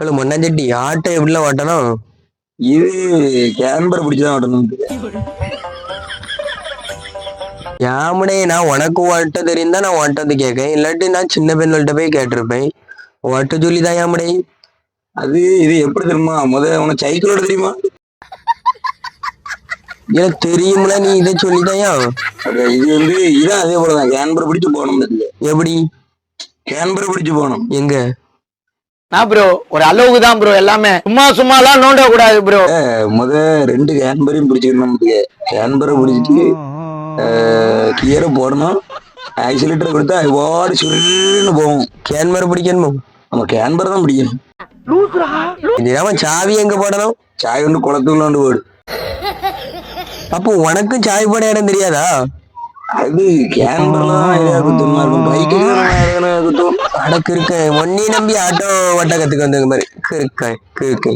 இல்லை மொன்னாஞ்சட்டி ஆட்டை எப்படிலாம் ஓட்டணும் இது கேன்பர் பிடிச்சுதான் ஓட்டணும் யாமுடே நான் உனக்கு ஓட்ட தெரியுந்தா நான் ஓட்டது கேட்கேன். இல்லாட்டி நான் சின்ன பெண்கள்கிட்ட போய் கேட்டிருப்பேன். ஓட்ட சொல்லி தான் யாமுடே அது இது எப்படி தெரியுமா? முத உனக்கு சைக்கிளோட தெரியுமா? எனக்கு தெரியும்ல நீ இதை சொல்லிதாயா? இது வந்து இதான் அதே போலதான். கேன்பர் பிடிச்சு போகணும். எப்படி? கேன்பர் பிடிச்சு போகணும். எங்க? நான் ப்ரோ ஒரு அளவுக்கு தான் ப்ரோ எல்லாமே. சும்மா சும்மாலாம் நோண்ட கூடாது ப்ரோ முத ரெண்டு கேன்பரையும் பிடிச்சிக்கணும் கேன்பரை பிடிச்சிட்டு கியரை போடணும். ஆக்சிலேட்டர் கொடுத்தா சுருன்னு போகும். கேன்மரை பிடிக்கணுமோ? நம்ம கேன்பர் தான் பிடிக்கணும். சாவி எங்க போடணும்? சாய் வந்து குளத்துக்குள்ள வந்து போடு. அப்போ உனக்கும் சாவி போட இடம் தெரியாதா? அது கேன்பர்ல ஐடியா குத்துமா இருக்கும். பைக்கு குத்தும் ஒன்னி நம்பி ஆட்டோ ஓட்ட கத்துக்க வந்தது மாதிரி. கிருக்க கிருக்க